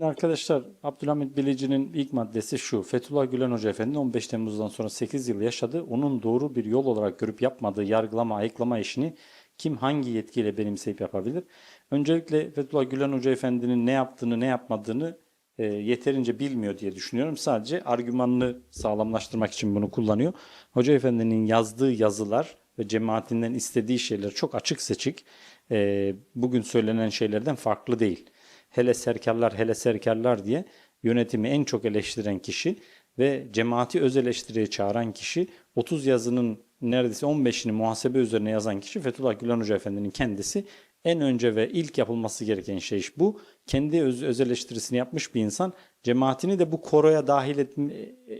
Arkadaşlar Abdülhamit Bilici'nin ilk maddesi şu. Fethullah Gülen Hoca Efendi 15 Temmuz'dan sonra 8 yıl yaşadı. Onun doğru bir yol olarak görüp yapmadığı yargılama, ayıklama işini kim hangi yetkiyle benimseyip yapabilir? Öncelikle Fethullah Gülen Hoca Efendi'nin ne yaptığını, ne yapmadığını e, yeterince bilmiyor diye düşünüyorum. Sadece argümanını sağlamlaştırmak için bunu kullanıyor. Hoca Efendi'nin yazdığı yazılar ve cemaatinden istediği şeyler çok açık seçik. E, bugün söylenen şeylerden farklı değil hele serkarlar hele serkarlar diye yönetimi en çok eleştiren kişi ve cemaati öz eleştiriye çağıran kişi 30 yazının neredeyse 15'ini muhasebe üzerine yazan kişi Fethullah Gülen Hoca Efendi'nin kendisi en önce ve ilk yapılması gereken şey bu. Kendi öz, öz eleştirisini yapmış bir insan cemaatini de bu koroya dahil etme,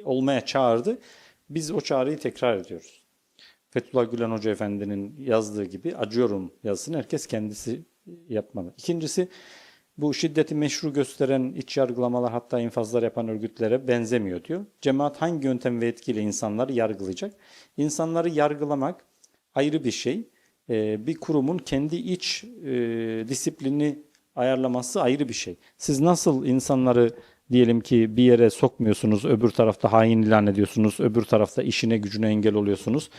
olmaya çağırdı. Biz o çağrıyı tekrar ediyoruz. Fethullah Gülen Hoca Efendi'nin yazdığı gibi acıyorum yazısını herkes kendisi yapmalı. İkincisi bu şiddeti meşru gösteren iç yargılamalar hatta infazlar yapan örgütlere benzemiyor diyor. Cemaat hangi yöntem ve etkiyle insanları yargılayacak? İnsanları yargılamak ayrı bir şey. Ee, bir kurumun kendi iç e, disiplini ayarlaması ayrı bir şey. Siz nasıl insanları diyelim ki bir yere sokmuyorsunuz, öbür tarafta hain ilan ediyorsunuz, öbür tarafta işine gücüne engel oluyorsunuz.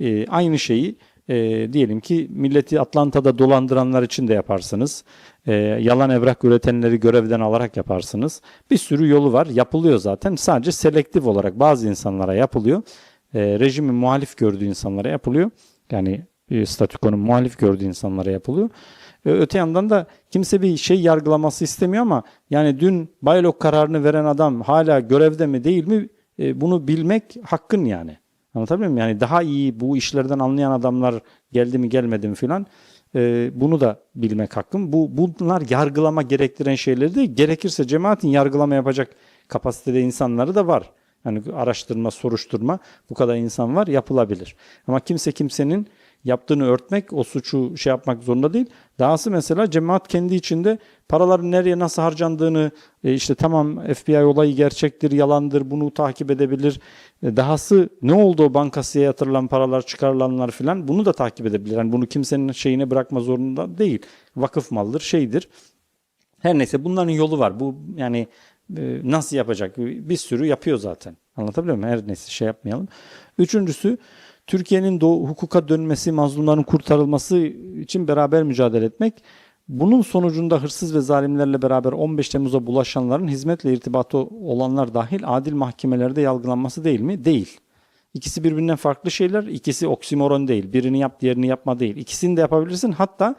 Ee, aynı şeyi e, diyelim ki milleti Atlanta'da dolandıranlar için de yaparsınız. E, yalan evrak üretenleri görevden alarak yaparsınız. Bir sürü yolu var. Yapılıyor zaten. Sadece selektif olarak bazı insanlara yapılıyor. E, rejimin muhalif gördüğü insanlara yapılıyor. Yani e, statükonun muhalif gördüğü insanlara yapılıyor. E, öte yandan da kimse bir şey yargılaması istemiyor ama yani dün Baylok kararını veren adam hala görevde mi değil mi e, bunu bilmek hakkın yani. Anlatabiliyor muyum? Yani daha iyi bu işlerden anlayan adamlar geldi mi gelmedi mi filan e, bunu da bilmek hakkım. Bu bunlar yargılama gerektiren şeyleri de gerekirse cemaatin yargılama yapacak kapasitede insanları da var. Yani araştırma, soruşturma bu kadar insan var yapılabilir. Ama kimse kimsenin yaptığını örtmek, o suçu şey yapmak zorunda değil. Dahası mesela cemaat kendi içinde paraların nereye nasıl harcandığını e, işte tamam FBI olayı gerçektir, yalandır bunu takip edebilir. E, dahası ne oldu o bankasıya yatırılan paralar, çıkarılanlar filan bunu da takip edebilir. Yani bunu kimsenin şeyine bırakma zorunda değil. Vakıf maldır, şeydir. Her neyse bunların yolu var. Bu yani e, nasıl yapacak? Bir sürü yapıyor zaten. Anlatabiliyor muyum? Her neyse şey yapmayalım. Üçüncüsü Türkiye'nin doğu hukuka dönmesi, mazlumların kurtarılması için beraber mücadele etmek. Bunun sonucunda hırsız ve zalimlerle beraber 15 Temmuz'a bulaşanların hizmetle irtibatı olanlar dahil adil mahkemelerde yargılanması değil mi? Değil. İkisi birbirinden farklı şeyler. İkisi oksimoron değil. Birini yap, diğerini yapma değil. İkisini de yapabilirsin. Hatta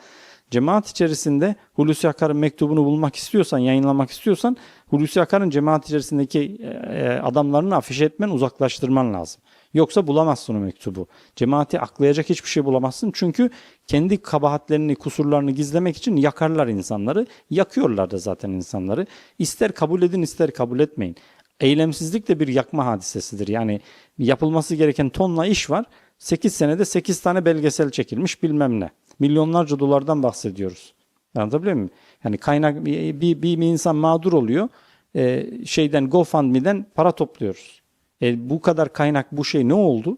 cemaat içerisinde Hulusi Akar'ın mektubunu bulmak istiyorsan, yayınlamak istiyorsan Hulusi Akar'ın cemaat içerisindeki e, adamlarını afişe etmen, uzaklaştırman lazım. Yoksa bulamazsın o mektubu. Cemaati aklayacak hiçbir şey bulamazsın. Çünkü kendi kabahatlerini, kusurlarını gizlemek için yakarlar insanları. Yakıyorlar da zaten insanları. İster kabul edin ister kabul etmeyin. Eylemsizlik de bir yakma hadisesidir. Yani yapılması gereken tonla iş var. 8 senede 8 tane belgesel çekilmiş bilmem ne. Milyonlarca dolardan bahsediyoruz. Anlatabiliyor muyum? Yani kaynak bir, bir, bir insan mağdur oluyor. Ee, şeyden GoFundMe'den para topluyoruz. E, bu kadar kaynak bu şey ne oldu?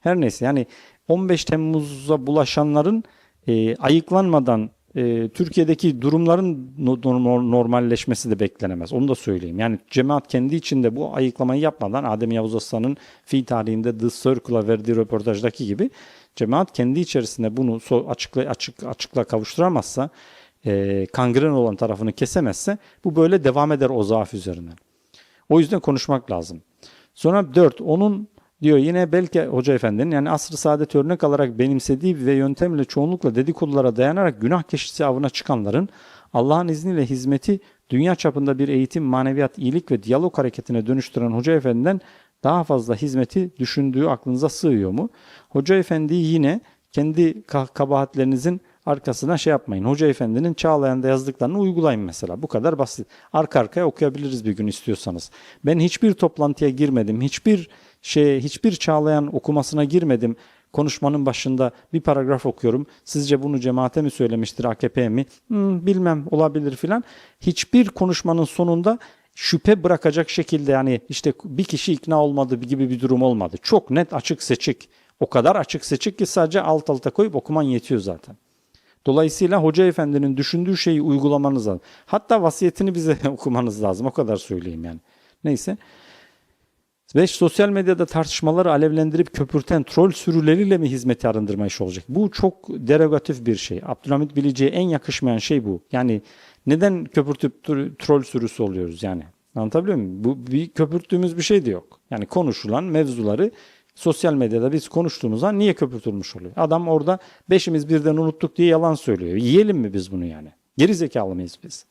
Her neyse yani 15 Temmuz'a bulaşanların e, ayıklanmadan e, Türkiye'deki durumların normalleşmesi de beklenemez. Onu da söyleyeyim. Yani cemaat kendi içinde bu ayıklamayı yapmadan Adem Yavuz Aslan'ın fi tarihinde The Circle'a verdiği röportajdaki gibi cemaat kendi içerisinde bunu açıkla, açık, açıkla kavuşturamazsa e, kangren olan tarafını kesemezse bu böyle devam eder o zaaf üzerinden. O yüzden konuşmak lazım. Sonra 4. Onun diyor yine belki Hoca Efendi'nin yani asr-ı saadet örnek alarak benimsediği ve yöntemle çoğunlukla dedikodulara dayanarak günah keşisi avına çıkanların Allah'ın izniyle hizmeti dünya çapında bir eğitim, maneviyat, iyilik ve diyalog hareketine dönüştüren Hoca Efendi'den daha fazla hizmeti düşündüğü aklınıza sığıyor mu? Hoca Efendi yine kendi kabahatlerinizin arkasına şey yapmayın. Hoca Efendi'nin Çağlayan'da yazdıklarını uygulayın mesela. Bu kadar basit. Arka arkaya okuyabiliriz bir gün istiyorsanız. Ben hiçbir toplantıya girmedim. Hiçbir şey, hiçbir Çağlayan okumasına girmedim. Konuşmanın başında bir paragraf okuyorum. Sizce bunu cemaate mi söylemiştir, AKP mi? Hmm, bilmem, olabilir filan. Hiçbir konuşmanın sonunda şüphe bırakacak şekilde yani işte bir kişi ikna olmadı gibi bir durum olmadı. Çok net, açık, seçik. O kadar açık seçik ki sadece alt alta koyup okuman yetiyor zaten. Dolayısıyla hoca efendinin düşündüğü şeyi uygulamanız lazım. Hatta vasiyetini bize okumanız lazım. O kadar söyleyeyim yani. Neyse. Ve sosyal medyada tartışmaları alevlendirip köpürten troll sürüleriyle mi hizmeti arındırma işi olacak? Bu çok derogatif bir şey. Abdülhamit Bilici'ye en yakışmayan şey bu. Yani neden köpürtüp tr- troll sürüsü oluyoruz yani? Anlatabiliyor muyum? Bu bir köpürttüğümüz bir şey de yok. Yani konuşulan mevzuları sosyal medyada biz konuştuğumuzda niye köpürtülmüş oluyor? Adam orada beşimiz birden unuttuk diye yalan söylüyor. Yiyelim mi biz bunu yani? Geri zekalı mıyız biz?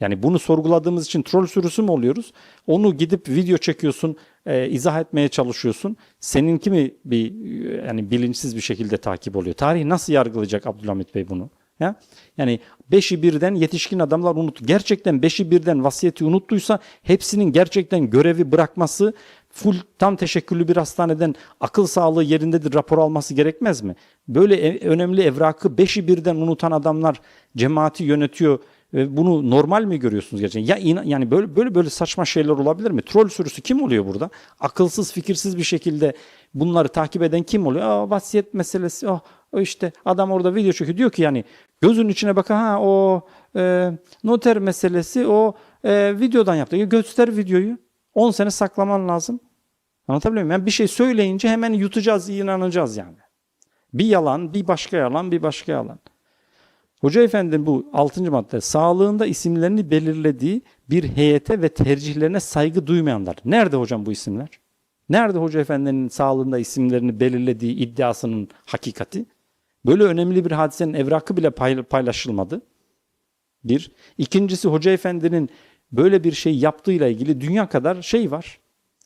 Yani bunu sorguladığımız için troll sürüsü mü oluyoruz? Onu gidip video çekiyorsun, e, izah etmeye çalışıyorsun. Seninki mi bir e, yani bilinçsiz bir şekilde takip oluyor? Tarih nasıl yargılayacak Abdülhamit Bey bunu? Ya? Yani beşi birden yetişkin adamlar unuttu. Gerçekten beşi birden vasiyeti unuttuysa hepsinin gerçekten görevi bırakması full tam teşekküllü bir hastaneden akıl sağlığı yerindedir rapor alması gerekmez mi? Böyle e- önemli evrakı beşi birden unutan adamlar cemaati yönetiyor bunu normal mi görüyorsunuz gerçekten? Ya inan- yani böyle böyle böyle saçma şeyler olabilir mi? Troll sürüsü kim oluyor burada? Akılsız, fikirsiz bir şekilde bunları takip eden kim oluyor? Aa vasiyet meselesi. Oh, işte adam orada video çekiyor. Diyor ki yani gözünün içine bakın ha o e, noter meselesi o e, videodan yaptı. Ya göster videoyu. 10 sene saklaman lazım. Anlatabiliyor muyum? Yani bir şey söyleyince hemen yutacağız, inanacağız yani. Bir yalan, bir başka yalan, bir başka yalan. Hoca Efendi'nin bu 6. madde sağlığında isimlerini belirlediği bir heyete ve tercihlerine saygı duymayanlar. Nerede hocam bu isimler? Nerede Hoca Efendi'nin sağlığında isimlerini belirlediği iddiasının hakikati? Böyle önemli bir hadisenin evrakı bile pay- paylaşılmadı. Bir. İkincisi Hoca Efendi'nin böyle bir şey yaptığıyla ilgili dünya kadar şey var.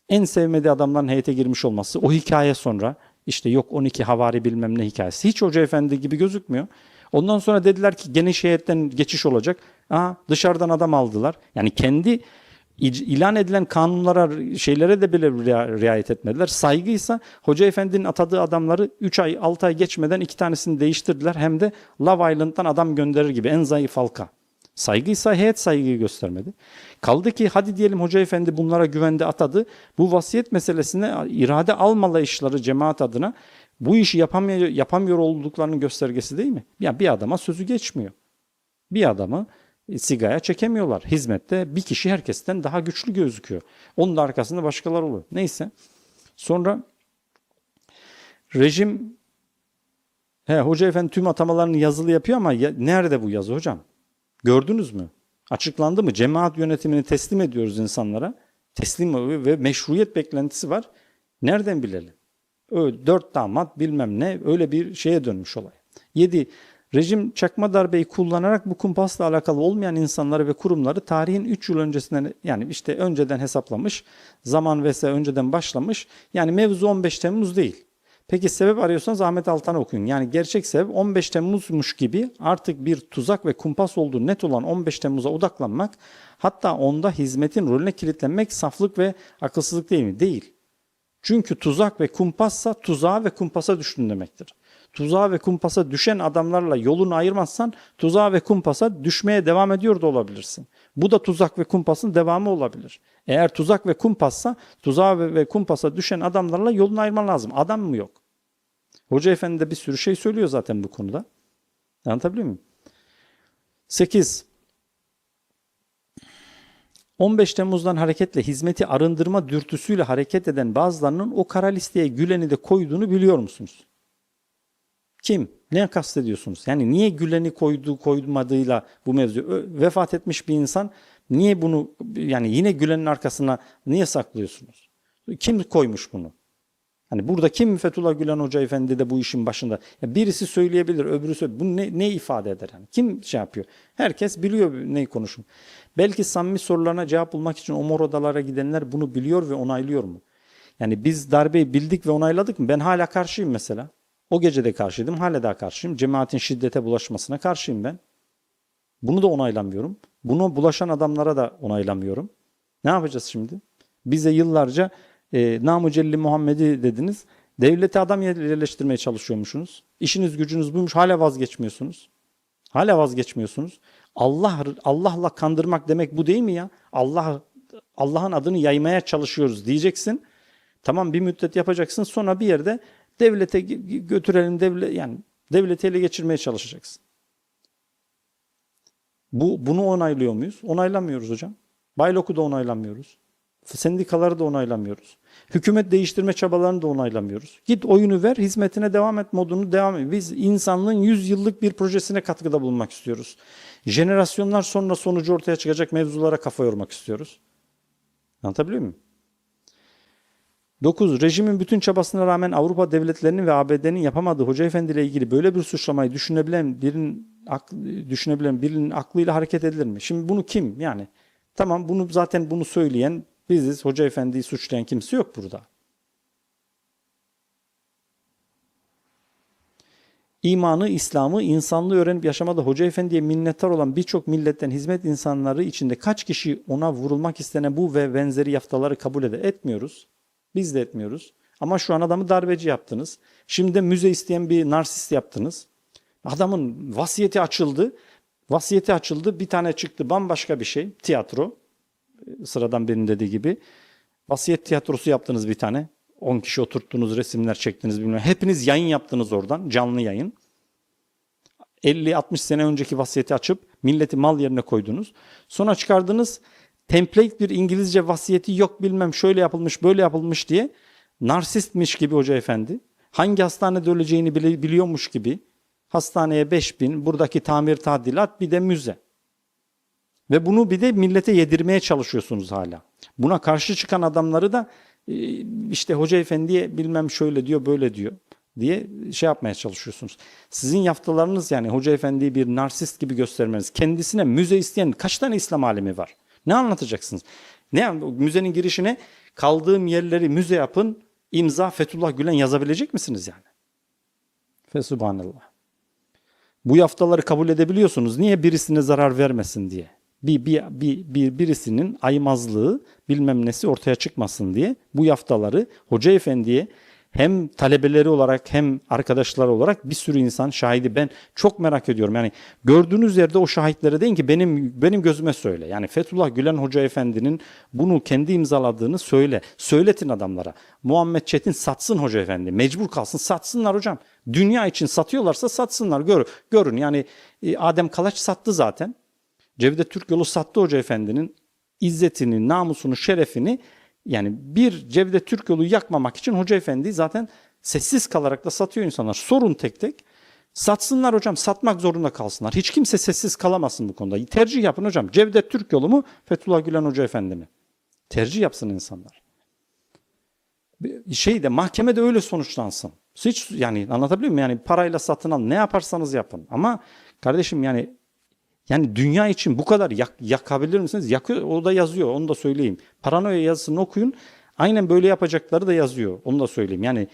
En sevmediği adamların heyete girmiş olması. O hikaye sonra işte yok 12 havari bilmem ne hikayesi. Hiç Hoca Efendi gibi gözükmüyor. Ondan sonra dediler ki geniş heyetten geçiş olacak. Aa, dışarıdan adam aldılar. Yani kendi ilan edilen kanunlara, şeylere de bile ria- riayet etmediler. Saygıysa Hoca Efendi'nin atadığı adamları 3 ay, 6 ay geçmeden iki tanesini değiştirdiler. Hem de Love Island'dan adam gönderir gibi en zayıf halka. Saygıysa heyet saygıyı göstermedi. Kaldı ki hadi diyelim Hoca Efendi bunlara güvende atadı. Bu vasiyet meselesine irade almalayışları cemaat adına bu işi yapamıyor, yapamıyor olduklarının göstergesi değil mi? Ya bir adama sözü geçmiyor. Bir adamı e, sigaya çekemiyorlar. Hizmette bir kişi herkesten daha güçlü gözüküyor. Onun da arkasında başkaları oluyor. Neyse. Sonra rejim he, Hoca Efendi tüm atamalarını yazılı yapıyor ama ya- nerede bu yazı hocam? Gördünüz mü? Açıklandı mı? Cemaat yönetimini teslim ediyoruz insanlara. Teslim ve meşruiyet beklentisi var. Nereden bilelim? Öyle dört damat bilmem ne öyle bir şeye dönmüş olay. 7. Rejim çakma darbeyi kullanarak bu kumpasla alakalı olmayan insanları ve kurumları tarihin 3 yıl öncesinden yani işte önceden hesaplamış. Zaman vs önceden başlamış. Yani mevzu 15 Temmuz değil. Peki sebep arıyorsanız Ahmet Altan'ı okuyun. Yani gerçek sebep 15 Temmuz'muş gibi artık bir tuzak ve kumpas olduğu net olan 15 Temmuz'a odaklanmak hatta onda hizmetin rolüne kilitlenmek saflık ve akılsızlık değil mi? Değil. Çünkü tuzak ve kumpassa tuzağa ve kumpasa düştün demektir. Tuzağa ve kumpasa düşen adamlarla yolunu ayırmazsan tuzağa ve kumpasa düşmeye devam ediyor da olabilirsin. Bu da tuzak ve kumpasın devamı olabilir. Eğer tuzak ve kumpassa tuzağa ve, kumpasa düşen adamlarla yolunu ayırman lazım. Adam mı yok? Hoca Efendi de bir sürü şey söylüyor zaten bu konuda. Anlatabiliyor muyum? 8. 15 Temmuz'dan hareketle hizmeti arındırma dürtüsüyle hareket eden bazılarının o kara listeye Gülen'i de koyduğunu biliyor musunuz? Kim? Ne kastediyorsunuz? Yani niye Gülen'i koyduğu koymadığıyla bu mevzu vefat etmiş bir insan niye bunu yani yine Gülen'in arkasına niye saklıyorsunuz? Kim koymuş bunu? Hani burada kim Fethullah Gülen Hoca Efendi de bu işin başında? Ya birisi söyleyebilir, öbürü söyle. Bu ne, ne ifade eder? Yani? Kim şey yapıyor? Herkes biliyor neyi konuşun. Belki samimi sorularına cevap bulmak için o mor odalara gidenler bunu biliyor ve onaylıyor mu? Yani biz darbeyi bildik ve onayladık mı? Ben hala karşıyım mesela. O gece de karşıydım, hala daha karşıyım. Cemaatin şiddete bulaşmasına karşıyım ben. Bunu da onaylamıyorum. Bunu bulaşan adamlara da onaylamıyorum. Ne yapacağız şimdi? Bize yıllarca e, Namı Celli Muhammed'i dediniz. Devlete adam yerleştirmeye çalışıyormuşsunuz. İşiniz gücünüz buymuş. Hala vazgeçmiyorsunuz. Hala vazgeçmiyorsunuz. Allah Allah'la kandırmak demek bu değil mi ya? Allah Allah'ın adını yaymaya çalışıyoruz diyeceksin. Tamam bir müddet yapacaksın. Sonra bir yerde devlete götürelim devlet yani devleti ele geçirmeye çalışacaksın. Bu bunu onaylıyor muyuz? Onaylamıyoruz hocam. Baylok'u da onaylamıyoruz. Sendikaları da onaylamıyoruz. Hükümet değiştirme çabalarını da onaylamıyoruz. Git oyunu ver, hizmetine devam et modunu devam et. Biz insanlığın 100 yıllık bir projesine katkıda bulunmak istiyoruz. Jenerasyonlar sonra sonucu ortaya çıkacak mevzulara kafa yormak istiyoruz. Anlatabiliyor muyum? 9. Rejimin bütün çabasına rağmen Avrupa devletlerinin ve ABD'nin yapamadığı Hoca Efendi ile ilgili böyle bir suçlamayı düşünebilen birinin düşünebilen birinin aklıyla hareket edilir mi? Şimdi bunu kim yani? Tamam bunu zaten bunu söyleyen biziz. Hoca Efendi'yi suçlayan kimse yok burada. İmanı, İslam'ı, insanlığı öğrenip yaşamada Hoca Efendi'ye minnettar olan birçok milletten hizmet insanları içinde kaç kişi ona vurulmak istenen bu ve benzeri yaftaları kabul eder? Etmiyoruz. Biz de etmiyoruz. Ama şu an adamı darbeci yaptınız. Şimdi müze isteyen bir narsist yaptınız. Adamın vasiyeti açıldı. Vasiyeti açıldı. Bir tane çıktı bambaşka bir şey. Tiyatro. Sıradan birinin dediği gibi. Vasiyet tiyatrosu yaptınız bir tane. 10 kişi oturttunuz, resimler çektiniz bilmem. Hepiniz yayın yaptınız oradan. Canlı yayın. 50-60 sene önceki vasiyeti açıp milleti mal yerine koydunuz. Sonra çıkardınız template bir İngilizce vasiyeti yok bilmem şöyle yapılmış böyle yapılmış diye narsistmiş gibi hoca efendi. Hangi hastanede öleceğini bile biliyormuş gibi hastaneye 5000 buradaki tamir tadilat bir de müze. Ve bunu bir de millete yedirmeye çalışıyorsunuz hala. Buna karşı çıkan adamları da e, işte hoca efendiye bilmem şöyle diyor böyle diyor diye şey yapmaya çalışıyorsunuz. Sizin yaftalarınız yani hoca efendiyi bir narsist gibi göstermeniz. Kendisine müze isteyen kaç tane İslam alemi var? Ne anlatacaksınız? Ne müzenin girişine kaldığım yerleri müze yapın imza Fethullah Gülen yazabilecek misiniz yani? Fesubhanallah. Bu yaftaları kabul edebiliyorsunuz. Niye birisine zarar vermesin diye. Bir, bir, bir, bir birisinin aymazlığı bilmem nesi ortaya çıkmasın diye bu yaftaları Hoca Efendi'ye hem talebeleri olarak hem arkadaşlar olarak bir sürü insan şahidi ben çok merak ediyorum. Yani gördüğünüz yerde o şahitlere deyin ki benim benim gözüme söyle. Yani Fethullah Gülen Hoca Efendi'nin bunu kendi imzaladığını söyle. Söyletin adamlara. Muhammed Çetin satsın Hoca Efendi. Mecbur kalsın satsınlar hocam. Dünya için satıyorlarsa satsınlar. Gör, görün yani e, Adem Kalaç sattı zaten. Cevdet Türk yolu sattı Hoca Efendi'nin izzetini, namusunu, şerefini yani bir Cevdet Türk yolu yakmamak için Hoca Efendi zaten sessiz kalarak da satıyor insanlar. Sorun tek tek. Satsınlar hocam, satmak zorunda kalsınlar. Hiç kimse sessiz kalamasın bu konuda. Tercih yapın hocam. Cevdet Türk yolu mu, Fethullah Gülen Hoca Efendi mi? Tercih yapsın insanlar. Şey de mahkemede öyle sonuçlansın. Hiç yani anlatabiliyor muyum? Yani parayla satın al ne yaparsanız yapın. Ama kardeşim yani yani dünya için bu kadar yak, yakabilir misiniz? Yakıyor, o da yazıyor, onu da söyleyeyim. Paranoya yazısını okuyun. Aynen böyle yapacakları da yazıyor, onu da söyleyeyim. Yani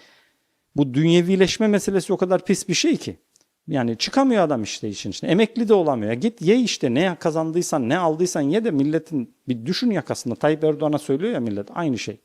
bu dünyevileşme meselesi o kadar pis bir şey ki. Yani çıkamıyor adam işte işin içine. Emekli de olamıyor. Git ye işte ne kazandıysan, ne aldıysan ye de milletin bir düşün yakasında. Tayyip Erdoğan'a söylüyor ya millet aynı şey.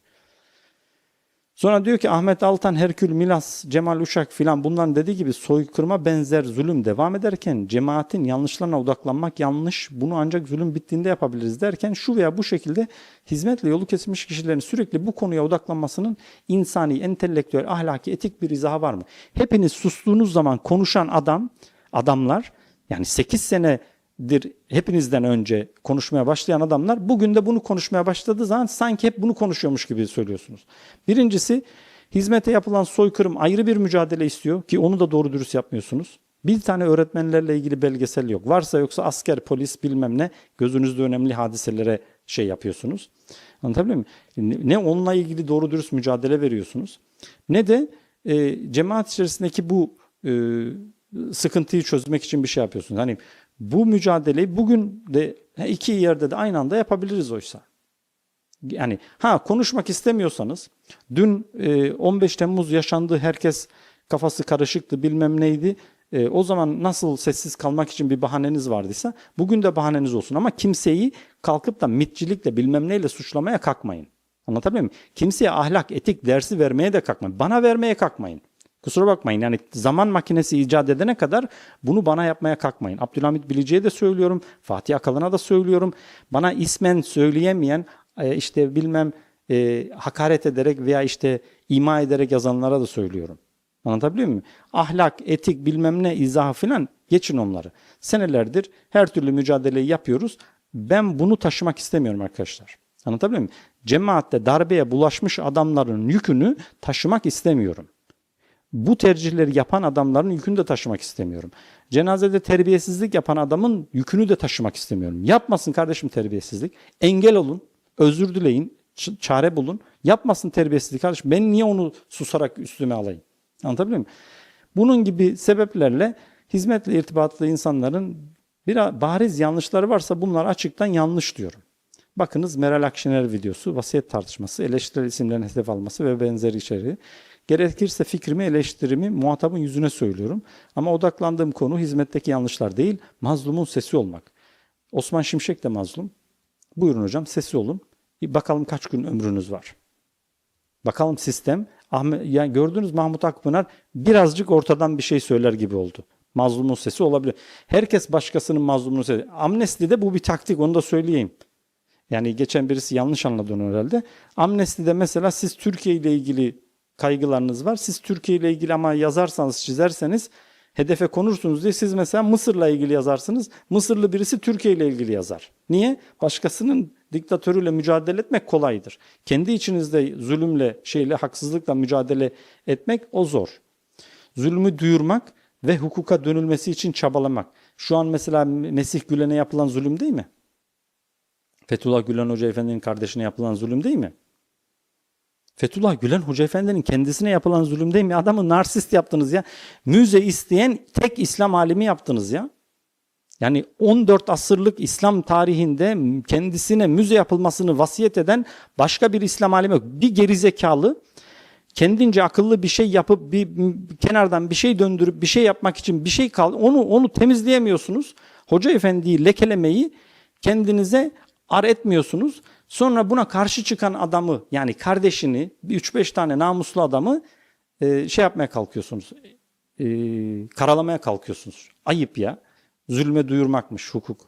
Sonra diyor ki Ahmet Altan, Herkül Milas, Cemal Uşak filan bunların dediği gibi soykırıma benzer zulüm devam ederken cemaatin yanlışlarına odaklanmak yanlış. Bunu ancak zulüm bittiğinde yapabiliriz derken şu veya bu şekilde hizmetle yolu kesilmiş kişilerin sürekli bu konuya odaklanmasının insani, entelektüel, ahlaki, etik bir izahı var mı? Hepiniz sustuğunuz zaman konuşan adam, adamlar yani 8 sene dir hepinizden önce konuşmaya başlayan adamlar bugün de bunu konuşmaya başladığı zaman sanki hep bunu konuşuyormuş gibi söylüyorsunuz. Birincisi hizmete yapılan soykırım ayrı bir mücadele istiyor ki onu da doğru dürüst yapmıyorsunuz. Bir tane öğretmenlerle ilgili belgesel yok. Varsa yoksa asker, polis bilmem ne gözünüzde önemli hadiselere şey yapıyorsunuz. Anlatabiliyor muyum? Ne onunla ilgili doğru dürüst mücadele veriyorsunuz ne de e, cemaat içerisindeki bu e, sıkıntıyı çözmek için bir şey yapıyorsunuz. Hani bu mücadeleyi bugün de iki yerde de aynı anda yapabiliriz oysa. Yani ha konuşmak istemiyorsanız dün 15 Temmuz yaşandı herkes kafası karışıktı bilmem neydi. E, o zaman nasıl sessiz kalmak için bir bahaneniz vardıysa bugün de bahaneniz olsun ama kimseyi kalkıp da mitçilikle bilmem neyle suçlamaya kalkmayın. Anlatabiliyor muyum? Kimseye ahlak, etik dersi vermeye de kalkmayın. Bana vermeye kalkmayın. Kusura bakmayın yani zaman makinesi icat edene kadar bunu bana yapmaya kalkmayın. Abdülhamit Bilici'ye de söylüyorum, Fatih Akalın'a da söylüyorum. Bana ismen söyleyemeyen e, işte bilmem e, hakaret ederek veya işte ima ederek yazanlara da söylüyorum. Anlatabiliyor muyum? Ahlak, etik bilmem ne izahı filan geçin onları. Senelerdir her türlü mücadeleyi yapıyoruz. Ben bunu taşımak istemiyorum arkadaşlar. Anlatabiliyor muyum? Cemaatte darbeye bulaşmış adamların yükünü taşımak istemiyorum. Bu tercihleri yapan adamların yükünü de taşımak istemiyorum. Cenazede terbiyesizlik yapan adamın yükünü de taşımak istemiyorum. Yapmasın kardeşim terbiyesizlik. Engel olun, özür dileyin, çare bulun. Yapmasın terbiyesizlik kardeşim. Ben niye onu susarak üstüme alayım? Anlatabiliyor muyum? Bunun gibi sebeplerle hizmetle irtibatlı insanların bir bariz yanlışları varsa bunlar açıktan yanlış diyorum. Bakınız Meral Akşener videosu, vasiyet tartışması, eleştirel isimlerin hedef alması ve benzeri içeriği. Gerekirse fikrimi, eleştirimi muhatabın yüzüne söylüyorum. Ama odaklandığım konu hizmetteki yanlışlar değil, mazlumun sesi olmak. Osman Şimşek de mazlum. Buyurun hocam sesi olun. Bir bakalım kaç gün ömrünüz var. Bakalım sistem. Yani gördünüz Mahmut Akpınar birazcık ortadan bir şey söyler gibi oldu. Mazlumun sesi olabilir. Herkes başkasının mazlumunun sesi. Amnestide bu bir taktik onu da söyleyeyim. Yani geçen birisi yanlış anladı onu herhalde. Amnestide mesela siz Türkiye ile ilgili kaygılarınız var. Siz Türkiye ile ilgili ama yazarsanız, çizerseniz hedefe konursunuz diye siz mesela Mısır'la ilgili yazarsınız. Mısırlı birisi Türkiye ile ilgili yazar. Niye? Başkasının diktatörüyle mücadele etmek kolaydır. Kendi içinizde zulümle, şeyle, haksızlıkla mücadele etmek o zor. Zulmü duyurmak ve hukuka dönülmesi için çabalamak. Şu an mesela Mesih Gülen'e yapılan zulüm değil mi? Fethullah Gülen Hoca Efendi'nin kardeşine yapılan zulüm değil mi? Fethullah Gülen Hoca Efendi'nin kendisine yapılan zulüm değil mi? Adamı narsist yaptınız ya. Müze isteyen tek İslam alimi yaptınız ya. Yani 14 asırlık İslam tarihinde kendisine müze yapılmasını vasiyet eden başka bir İslam alimi yok. Bir gerizekalı kendince akıllı bir şey yapıp bir kenardan bir şey döndürüp bir şey yapmak için bir şey kaldı. Onu onu temizleyemiyorsunuz. Hoca efendiyi lekelemeyi kendinize ar etmiyorsunuz. Sonra buna karşı çıkan adamı yani kardeşini 3-5 tane namuslu adamı e, şey yapmaya kalkıyorsunuz. E, karalamaya kalkıyorsunuz. Ayıp ya. Zulme duyurmakmış hukuk.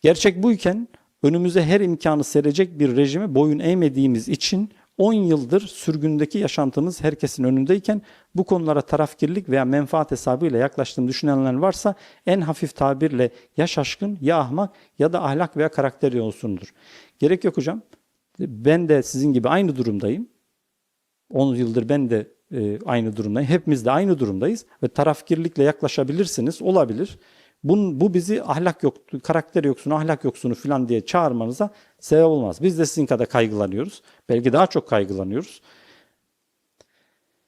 Gerçek buyken önümüze her imkanı serecek bir rejime boyun eğmediğimiz için 10 yıldır sürgündeki yaşantımız herkesin önündeyken bu konulara tarafkirlik veya menfaat hesabıyla yaklaştığını düşünenler varsa en hafif tabirle ya şaşkın ya ahmak ya da ahlak veya karakter yolsunudur. Gerek yok hocam. Ben de sizin gibi aynı durumdayım. 10 yıldır ben de e, aynı durumdayım. Hepimiz de aynı durumdayız ve tarafkirlikle yaklaşabilirsiniz. Olabilir. Bun, bu bizi ahlak yok, karakter yoksunu, ahlak yoksunu falan diye çağırmanıza sebep olmaz. Biz de sizin kadar kaygılanıyoruz. Belki daha çok kaygılanıyoruz.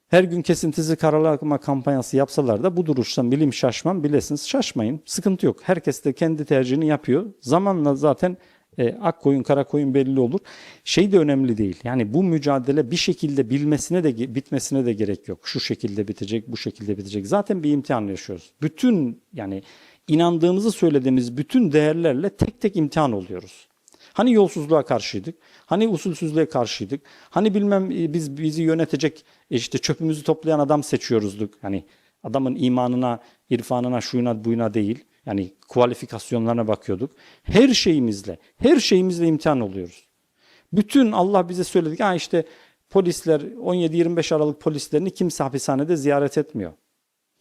Her gün kesintisiz karalama kampanyası yapsalar da bu duruştan bilim şaşmam bilesiniz. Şaşmayın. Sıkıntı yok. Herkes de kendi tercihini yapıyor. Zamanla zaten e, ak koyun kara koyun belli olur. Şey de önemli değil. Yani bu mücadele bir şekilde bilmesine de bitmesine de gerek yok. Şu şekilde bitecek, bu şekilde bitecek. Zaten bir imtihan yaşıyoruz. Bütün yani inandığımızı söylediğimiz bütün değerlerle tek tek imtihan oluyoruz. Hani yolsuzluğa karşıydık? Hani usulsüzlüğe karşıydık? Hani bilmem biz bizi yönetecek işte çöpümüzü toplayan adam seçiyoruzduk. Hani adamın imanına, irfanına, şuyuna, buyuna değil. Yani kualifikasyonlarına bakıyorduk. Her şeyimizle, her şeyimizle imtihan oluyoruz. Bütün Allah bize söyledi. Ha işte polisler 17-25 Aralık polislerini kimse hapishanede ziyaret etmiyor.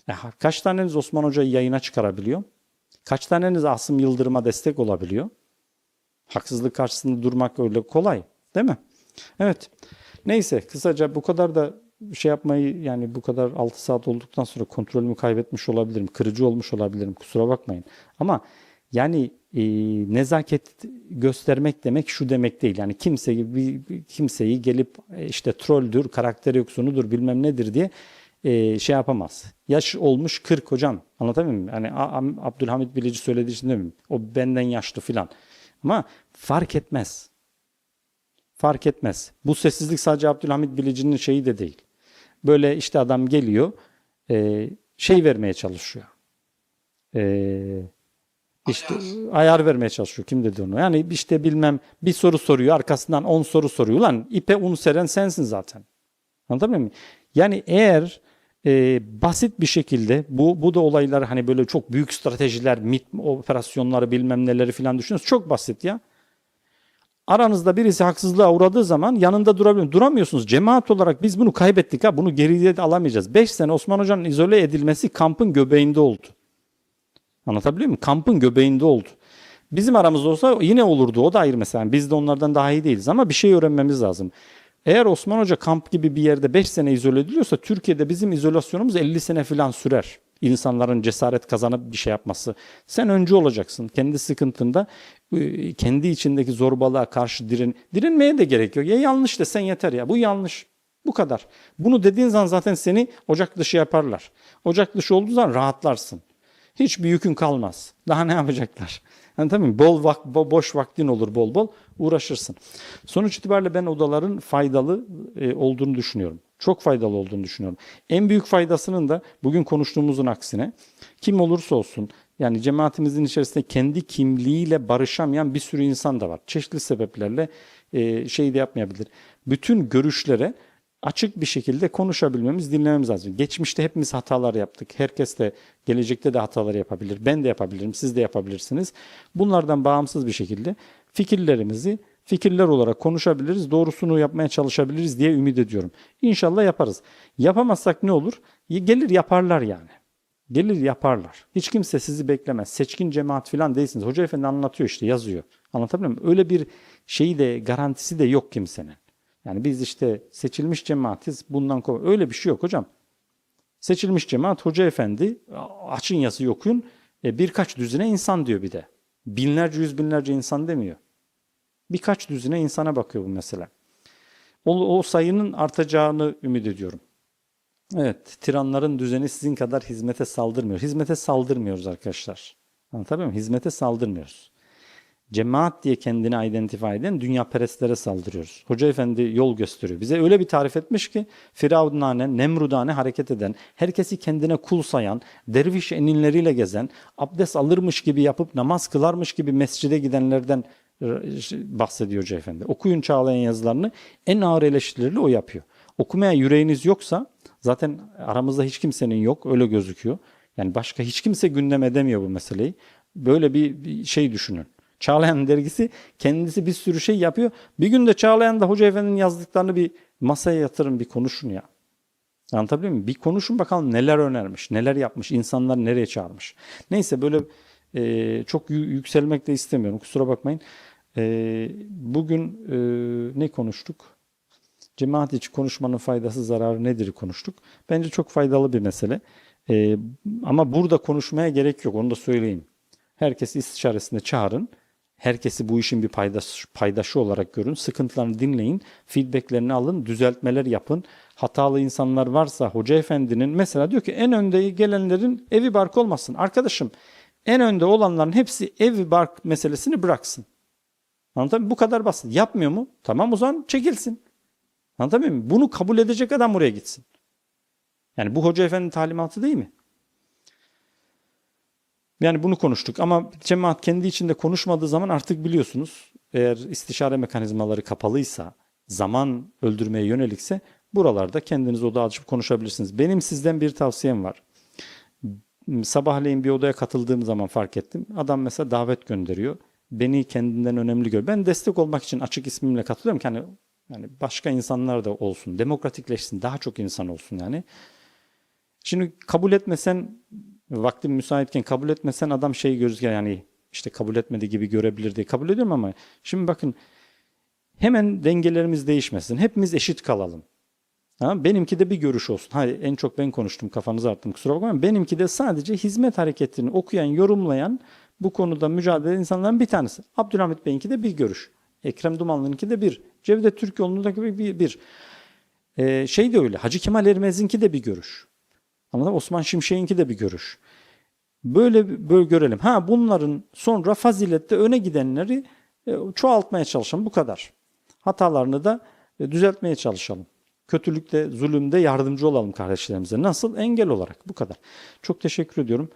E, kaç taneniz Osman Hoca'yı yayına çıkarabiliyor? Kaç taneniz Asım Yıldırım'a destek olabiliyor? Haksızlık karşısında durmak öyle kolay değil mi? Evet. Neyse kısaca bu kadar da şey yapmayı yani bu kadar 6 saat olduktan sonra kontrolümü kaybetmiş olabilirim. Kırıcı olmuş olabilirim. Kusura bakmayın. Ama yani e, nezaket göstermek demek şu demek değil. Yani kimseyi kimseyi gelip e, işte trolldür, karakter yoksunudur, bilmem nedir diye e, şey yapamaz. Yaş olmuş 40 hocam. Anlatabiliyor muyum? Yani Abdülhamit Bilici söylediği için demiyorum. O benden yaşlı filan. Ama fark etmez. Fark etmez. Bu sessizlik sadece Abdülhamit Bilici'nin şeyi de değil. Böyle işte adam geliyor e, şey vermeye çalışıyor. E, işte ayar. ayar vermeye çalışıyor. Kim dedi onu? Yani işte bilmem bir soru soruyor arkasından 10 soru soruyor. Lan ipe un seren sensin zaten. Anladın mı? Yani eğer e, basit bir şekilde bu bu da olaylar hani böyle çok büyük stratejiler, MIT operasyonları bilmem neleri falan düşünüyorsunuz. Çok basit ya. Aranızda birisi haksızlığa uğradığı zaman yanında durabilir. Duramıyorsunuz. Cemaat olarak biz bunu kaybettik ha. Bunu geriye alamayacağız. 5 sene Osman Hoca'nın izole edilmesi kampın göbeğinde oldu. Anlatabiliyor muyum? Kampın göbeğinde oldu. Bizim aramızda olsa yine olurdu. O da ayrı mesela. Biz de onlardan daha iyi değiliz ama bir şey öğrenmemiz lazım. Eğer Osman Hoca kamp gibi bir yerde 5 sene izole ediliyorsa Türkiye'de bizim izolasyonumuz 50 sene falan sürer. İnsanların cesaret kazanıp bir şey yapması. Sen önce olacaksın. Kendi sıkıntında e, kendi içindeki zorbalığa karşı diren, direnmeye de gerek yok. Ya yanlış desen yeter ya. Bu yanlış. Bu kadar. Bunu dediğin zaman zaten seni ocak dışı yaparlar. Ocak dışı olduğu zaman rahatlarsın. Hiçbir yükün kalmaz. Daha ne yapacaklar? Anladın mı? Bol vak, bo- boş vaktin olur bol bol uğraşırsın. Sonuç itibariyle ben odaların faydalı e, olduğunu düşünüyorum. Çok faydalı olduğunu düşünüyorum. En büyük faydasının da bugün konuştuğumuzun aksine kim olursa olsun yani cemaatimizin içerisinde kendi kimliğiyle barışamayan bir sürü insan da var. Çeşitli sebeplerle e, şey de yapmayabilir. Bütün görüşlere açık bir şekilde konuşabilmemiz, dinlememiz lazım. Geçmişte hepimiz hatalar yaptık. Herkes de gelecekte de hatalar yapabilir. Ben de yapabilirim, siz de yapabilirsiniz. Bunlardan bağımsız bir şekilde fikirlerimizi fikirler olarak konuşabiliriz, doğrusunu yapmaya çalışabiliriz diye ümit ediyorum. İnşallah yaparız. Yapamazsak ne olur? Gelir yaparlar yani. Gelir yaparlar. Hiç kimse sizi beklemez. Seçkin cemaat falan değilsiniz. Hoca efendi anlatıyor işte yazıyor. Anlatabiliyor muyum? Öyle bir şeyi de garantisi de yok kimsenin. Yani biz işte seçilmiş cemaatiz bundan öyle bir şey yok hocam. Seçilmiş cemaat hoca efendi açın yazıyı okuyun e, birkaç düzine insan diyor bir de. Binlerce yüz binlerce insan demiyor. Birkaç düzine insana bakıyor bu mesele. O, o sayının artacağını ümit ediyorum. Evet, tiranların düzeni sizin kadar hizmete saldırmıyor. Hizmete saldırmıyoruz arkadaşlar. Anlatabiliyor muyum? Hizmete saldırmıyoruz. Cemaat diye kendini identify eden dünya perestlere saldırıyoruz. Hoca Efendi yol gösteriyor. Bize öyle bir tarif etmiş ki Firavunane, Nemrudane hareket eden, herkesi kendine kul sayan, derviş eninleriyle gezen, abdest alırmış gibi yapıp namaz kılarmış gibi mescide gidenlerden bahsediyor Hoca Efendi. Okuyun Çağlayan yazılarını en ağır eleştirileri o yapıyor. Okumaya yüreğiniz yoksa zaten aramızda hiç kimsenin yok öyle gözüküyor. Yani başka hiç kimse gündem edemiyor bu meseleyi. Böyle bir, bir şey düşünün. Çağlayan dergisi kendisi bir sürü şey yapıyor. Bir gün de Çağlayan da Hoca Efendi'nin yazdıklarını bir masaya yatırın bir konuşun ya. Anlatabiliyor muyum? Bir konuşun bakalım neler önermiş, neler yapmış, insanlar nereye çağırmış. Neyse böyle e, çok yü- yükselmek de istemiyorum kusura bakmayın. E, bugün e, ne konuştuk? Cemaat içi konuşmanın faydası zararı nedir konuştuk. Bence çok faydalı bir mesele. E, ama burada konuşmaya gerek yok onu da söyleyeyim. Herkesi istişaresinde çağırın. Herkesi bu işin bir paydaş, paydaşı olarak görün. Sıkıntılarını dinleyin. Feedbacklerini alın. Düzeltmeler yapın. Hatalı insanlar varsa hoca efendinin mesela diyor ki en önde gelenlerin evi bark olmasın. Arkadaşım en önde olanların hepsi evi bark meselesini bıraksın. Anlatabiliyor? Bu kadar basit. Yapmıyor mu? Tamam o zaman çekilsin. Anlatabiliyor muyum? Bunu kabul edecek adam buraya gitsin. Yani bu hoca efendinin talimatı değil mi? Yani bunu konuştuk ama cemaat kendi içinde konuşmadığı zaman artık biliyorsunuz eğer istişare mekanizmaları kapalıysa, zaman öldürmeye yönelikse buralarda kendiniz oda açıp konuşabilirsiniz. Benim sizden bir tavsiyem var. Sabahleyin bir odaya katıldığım zaman fark ettim. Adam mesela davet gönderiyor. Beni kendinden önemli gör. Ben destek olmak için açık ismimle katılıyorum ki hani yani başka insanlar da olsun, demokratikleşsin, daha çok insan olsun yani. Şimdi kabul etmesen vaktim müsaitken kabul etmesen adam şey gözüküyor yani işte kabul etmedi gibi görebilir diye kabul ediyorum ama şimdi bakın hemen dengelerimiz değişmesin. Hepimiz eşit kalalım. Ha, benimki de bir görüş olsun. Hayır en çok ben konuştum kafanızı arttım kusura bakmayın. Benimki de sadece hizmet hareketini okuyan, yorumlayan bu konuda mücadele insanların bir tanesi. Abdülhamit Bey'inki de bir görüş. Ekrem Dumanlı'nınki de bir. Cevdet Türkoğlu'ndaki bir. bir, bir. Ee, şey de öyle. Hacı Kemal Ermez'inki de bir görüş. Mı? Osman Şimşek'inki de bir görüş. Böyle böyle görelim. Ha bunların sonra fazilette öne gidenleri e, çoğaltmaya çalışalım. Bu kadar. Hatalarını da e, düzeltmeye çalışalım. Kötülükte, zulümde yardımcı olalım kardeşlerimize. Nasıl? Engel olarak. Bu kadar. Çok teşekkür ediyorum.